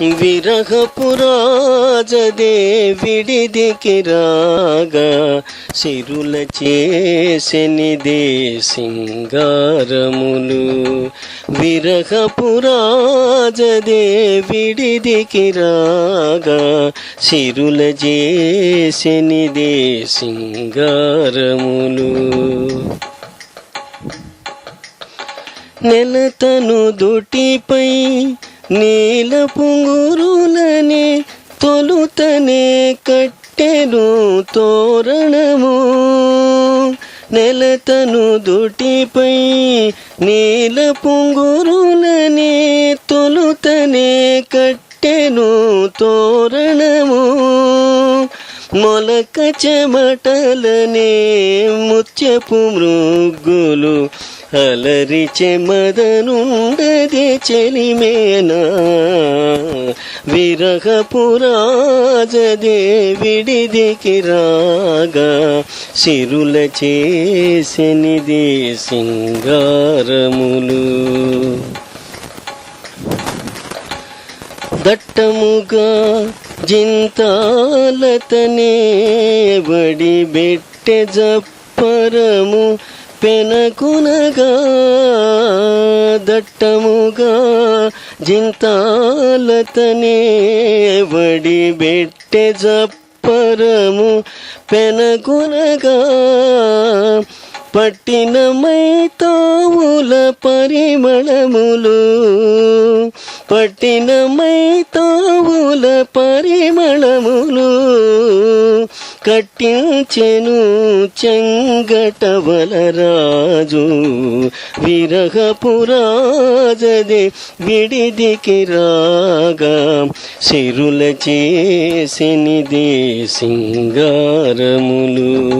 విరహపురాజదేవిడిదికి రాగా సిరుల చేసెనిదే సింగారములు విరహపురాజదేవిడిదికి రాగా సిరుల చేసెనిదే సింగారములు నెలతను దుటిపై నీల పుంగురులని తొలుతనే కట్టెను తోరణము. నెలతను దుటిపై నీల పుంగురులని తొలుతనే కట్టెను తోరణము. మొలక చెమటలనే ముత్యపు మృగ్గులు అలరి మదనుండది చెలిమేనా? విరహపురాజదే విడిదికి రాగా సిరుల చేసినిది సింగారములు. దట్టముగా జింతాలతనే బడి బెట్టె జప్పరము పెనకునగా దట్టముగా జింతాలతనే వడి బెట్టె జప్పరము. పెనకునగా పట్టినమై తావుల పరిమళములు. పట్టినమై తావుల పరిమళములు. కట్టించెను చెంగటవలరాజు విరహపురాజదే విడిదికి రాగా. సిరుల చేసినిదే సింగారములు.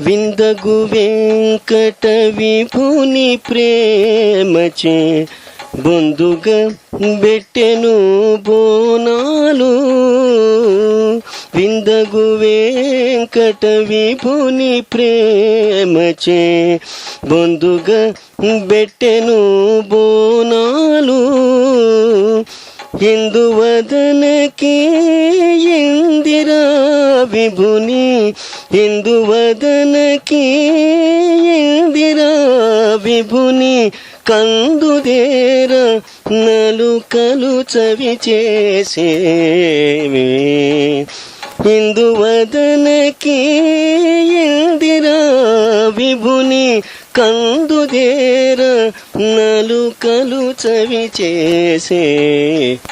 విందగు వెంకట విభుని ప్రేమచే బొందుగా బెట్టెను బోనాలు విందగు వెంకట విభుని ప్రేమచే. బొందుగా బెట్టెను బోనాలు ఇందువదనకి ఇందిరా విభుని. ఇందువదనకి ఇందిరా విభుని. కందుదేర నలుకలు చవి చేసేవి. ఇందువదనకి విభుని కందుదేర నలుకలు చవి చేసే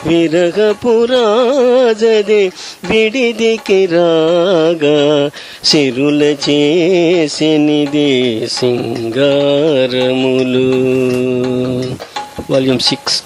విరహపురాజదే విడిదికి రాగా సిరుల చేసినిది సింగారములు. Volume six.